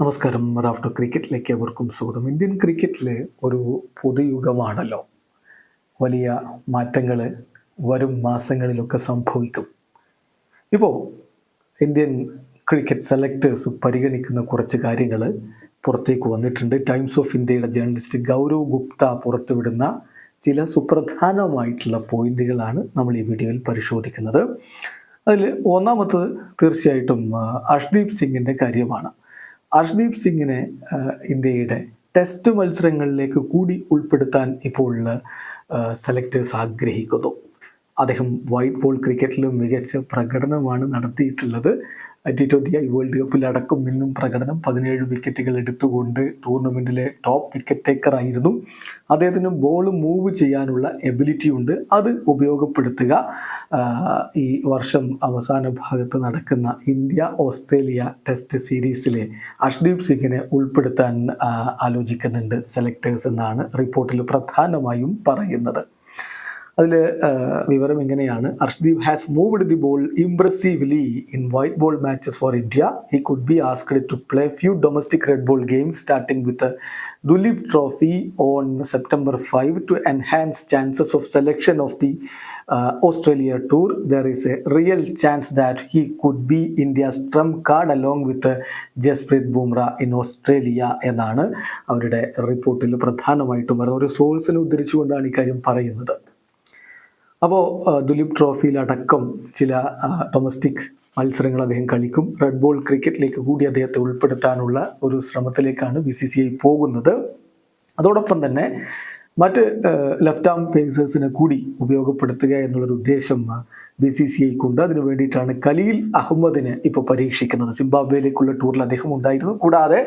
നമസ്കാരം. റാഫ്റ്റർ ക്രിക്കറ്റിലേക്ക് അവർക്കും സ്വാഗതം. ഇന്ത്യൻ ക്രിക്കറ്റിലെ ഒരു പുതുയുഗമാണല്ലോ. വലിയ മാറ്റങ്ങൾ വരും മാസങ്ങളിലൊക്കെ സംഭവിക്കും. ഇപ്പോൾ ഇന്ത്യൻ ക്രിക്കറ്റ് സെലക്ടേഴ്സ് പരിഗണിക്കുന്ന കുറച്ച് കാര്യങ്ങൾ പുറത്തേക്ക് വന്നിട്ടുണ്ട്. ടൈംസ് ഓഫ് ഇന്ത്യയുടെ ജേർണലിസ്റ്റ് ഗൗരവ് ഗുപ്ത പുറത്തുവിടുന്ന ചില സുപ്രധാനമായിട്ടുള്ള പോയിന്റുകളാണ് നമ്മൾ ഈ വീഡിയോയിൽ പരിശോധിക്കുന്നത്. അതിൽ ഒന്നാമത്തത് തീർച്ചയായിട്ടും അഷ്ദീപ് സിംഗിന്റെ കാര്യമാണ്. അർഷ്ദീപ് സിംഗിനെ ഇന്ത്യയുടെ ടെസ്റ്റ് മത്സരങ്ങളിലേക്ക് കൂടി ഉൾപ്പെടുത്താൻ ഇപ്പോൾ സെലക്ടേഴ്സ് ആഗ്രഹിക്കുന്നു. അദ്ദേഹം വൈറ്റ് ബോൾ ക്രിക്കറ്റിലും മികച്ച പ്രകടനമാണ് നടത്തിയിട്ടുള്ളത്. ടി ട്വന്റി ഐ വേൾഡ് കപ്പിൽ അടക്കം മിന്നും പ്രകടനം പതിനേഴ് വിക്കറ്റുകൾ എടുത്തുകൊണ്ട് ടൂർണമെന്റിലെ ടോപ്പ് വിക്കറ്റ് ടേക്കർ ആയിരുന്നു. അദ്ദേഹത്തിന് ബോൾ മൂവ് ചെയ്യാനുള്ള എബിലിറ്റി ഉണ്ട്. അത് ഉപയോഗപ്പെടുത്തുക. ഈ വർഷം അവസാന ഭാഗത്ത് നടക്കുന്ന ഇന്ത്യ ഓസ്ട്രേലിയ ടെസ്റ്റ് സീരീസിലെ അഷ്ദീപ് സിംഗിനെ ഉൾപ്പെടുത്താൻ ആലോചിക്കുന്നുണ്ട് സെലക്ടേഴ്സ് എന്നാണ് റിപ്പോർട്ടിൽ പ്രധാനമായും പറയുന്നത്. അതിൽ വിവരം ഇങ്ങനെയാണ് Arshdeep has moved the ball impressively in white ball matches for India he could be asked to play few domestic red ball games starting with Duleep trophy on September five to enhance chances of selection of the Australia tour there is a real chance that he could be India's trump card along with Jasprit Bumrah in Australia എന്നാണ് അവരുടെ റിപ്പോർട്ടിൽ പ്രധാനമായിട്ടും പറയുന്നത് ഒരു സോഴ്സിനെ ഉദ്ധരിച്ചുകൊണ്ടാണ് ഇക്കാര്യം പറയുന്നത്. അപ്പോൾ ദുലീപ് ട്രോഫിയിലടക്കം ചില ഡൊമസ്റ്റിക് മത്സരങ്ങൾ അദ്ദേഹം കളിക്കും. റെഡ് ബോൾ ക്രിക്കറ്റിലേക്ക് കൂടി അദ്ദേഹത്തെ ഉൾപ്പെടുത്താനുള്ള ഒരു ശ്രമത്തിലേക്കാണ് ബി സി സി ഐ പോകുന്നത്. അതോടൊപ്പം തന്നെ മറ്റ് ലെഫ്റ്റ് ആം പേസേഴ്സിനെ കൂടി ഉപയോഗപ്പെടുത്തുക എന്നുള്ളൊരു ഉദ്ദേശം ബി സി സി ഐക്കുണ്ട് അതിനു വേണ്ടിയിട്ടാണ് കലീൽ അഹമ്മദിനെ ഇപ്പോൾ പരീക്ഷിക്കുന്നത്. സിംബാബ്വേയിലേക്കുള്ള ടൂറിൽ അദ്ദേഹം ഉണ്ടായിരുന്നു. കൂടാതെ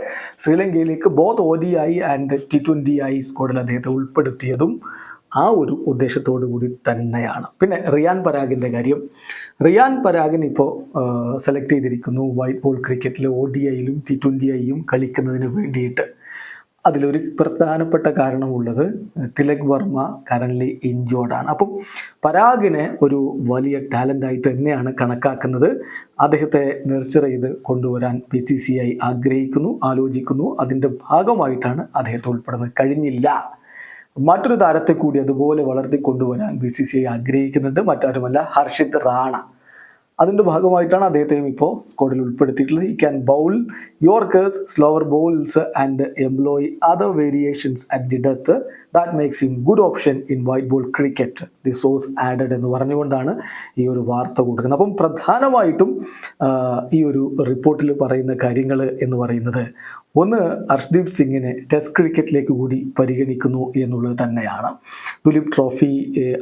ശ്രീലങ്കയിലേക്ക് both O D and T twenty I സ്ക്വാഡിൽ അദ്ദേഹത്തെ ഉൾപ്പെടുത്തിയതും ആ ഒരു ഉദ്ദേശത്തോടു കൂടി തന്നെയാണ്. പിന്നെ റിയാൻ പരാഗിന്റെ കാര്യം. റിയാൻ പരാഗിൻ ഇപ്പോൾ സെലക്ട് ചെയ്തിരിക്കുന്നു വൈറ്റ് ബോൾ ക്രിക്കറ്റിൽ ഒ ഡി ഐയിലും ടി ട്വന്റി ഐയും കളിക്കുന്നതിന് വേണ്ടിയിട്ട്. അതിലൊരു പ്രധാനപ്പെട്ട കാരണമുള്ളത് തിലക് വർമ്മ കറൻലി ഇഞ്ചോർഡാണ് അപ്പം പരാഗിനെ ഒരു വലിയ ടാലന്റായിട്ട് തന്നെയാണ് കണക്കാക്കുന്നത്. അദ്ദേഹത്തെ നെർച്ചർ ചെയ്ത് കൊണ്ടുവരാൻ പി സി സി ഐ ആഗ്രഹിക്കുന്നു ആലോചിക്കുന്നു. അതിന്റെ ഭാഗമായിട്ടാണ് അദ്ദേഹത്തെ ഉൾപ്പെടുന്നത്. കഴിഞ്ഞില്ല. മറ്റൊരു താരത്തെ കൂടി അതുപോലെ വളർത്തിക്കൊണ്ടുവരാൻ ബി സി സി ഐ ആഗ്രഹിക്കുന്നുണ്ട്. മറ്റാരുമല്ല ഹർഷിത് റാണ. അതിന്റെ ഭാഗമായിട്ടാണ് അദ്ദേഹത്തെയും ഇപ്പോൾ സ്ക്വാഡിൽ ഉൾപ്പെടുത്തിയിട്ടുള്ളത്. He can bowl yorkers slower balls and employ other variations at the death that makes him good option in white ball cricket the source added എന്ന് പറഞ്ഞുകൊണ്ടാണ് ഈ ഒരു വാർത്ത കൊടുക്കുന്നത്. അപ്പം പ്രധാനമായിട്ടും ഈ ഒരു റിപ്പോർട്ടിൽ പറയുന്ന കാര്യങ്ങൾ എന്ന് പറയുന്നത് ഒന്ന് അർഷ്ദീപ് സിംഗിനെ ടെസ്റ്റ് ക്രിക്കറ്റിലേക്ക് കൂടി പരിഗണിക്കുന്നു എന്നുള്ളത് തന്നെയാണ്. ദുലീപ് ട്രോഫി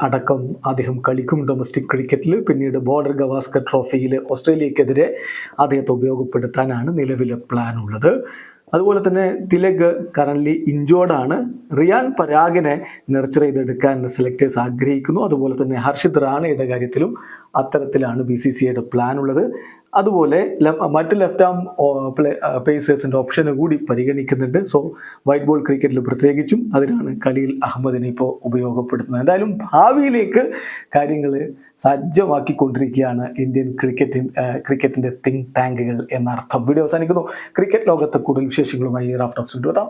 അടക്കം അദ്ദേഹം കളിക്കും ഡൊമസ്റ്റിക് ക്രിക്കറ്റിൽ പിന്നീട് ബോർഡർ ഗവാസ്കർ ട്രോഫിയിൽ ഓസ്ട്രേലിയക്കെതിരെ അദ്ദേഹത്തെ ഉപയോഗപ്പെടുത്താനാണ് നിലവിലെ പ്ലാൻ ഉള്ളത്. അതുപോലെ തന്നെ തിലക് കറൻലി ഇഞ്ചോർഡാണ് റിയാൻ പരാഗിനെ നെർച്ചർ ചെയ്തെടുക്കാൻ സെലക്ടേഴ്സ് ആഗ്രഹിക്കുന്നു. അതുപോലെ തന്നെ ഹർഷിത് റാണയുടെ കാര്യത്തിലും അത്തരത്തിലാണ് ബി സി സി ഐയുടെ പ്ലാൻ ഉള്ളത്. അതുപോലെ മറ്റ് ലെഫ്റ്റ് ആം പ്ലേ പേസേഴ്സിന്റെ ഓപ്ഷനെ കൂടി പരിഗണിക്കുന്നുണ്ട്. സോ വൈറ്റ് ബോൾ ക്രിക്കറ്റിൽ പ്രത്യേകിച്ചും അതിനാണ് ഖലീൽ അഹമ്മദിനെ ഇപ്പോൾ ഉപയോഗപ്പെടുത്തുന്നത്. എന്തായാലും ഭാവിയിലേക്ക് കാര്യങ്ങൾ സജ്ജമാക്കിക്കൊണ്ടിരിക്കുകയാണ് ഇന്ത്യൻ ക്രിക്കറ്റ് ക്രിക്കറ്റിന്റെ തിങ്ക് ടാങ്കുകൾ എന്നർത്ഥം. വീഡിയോ അവസാനിക്കുന്നു. ക്രിക്കറ്റ് ലോകത്തെ കൂടുതൽ വിശേഷങ്ങളുമായി റാഫ്റ്റോക്സ് എത്താം.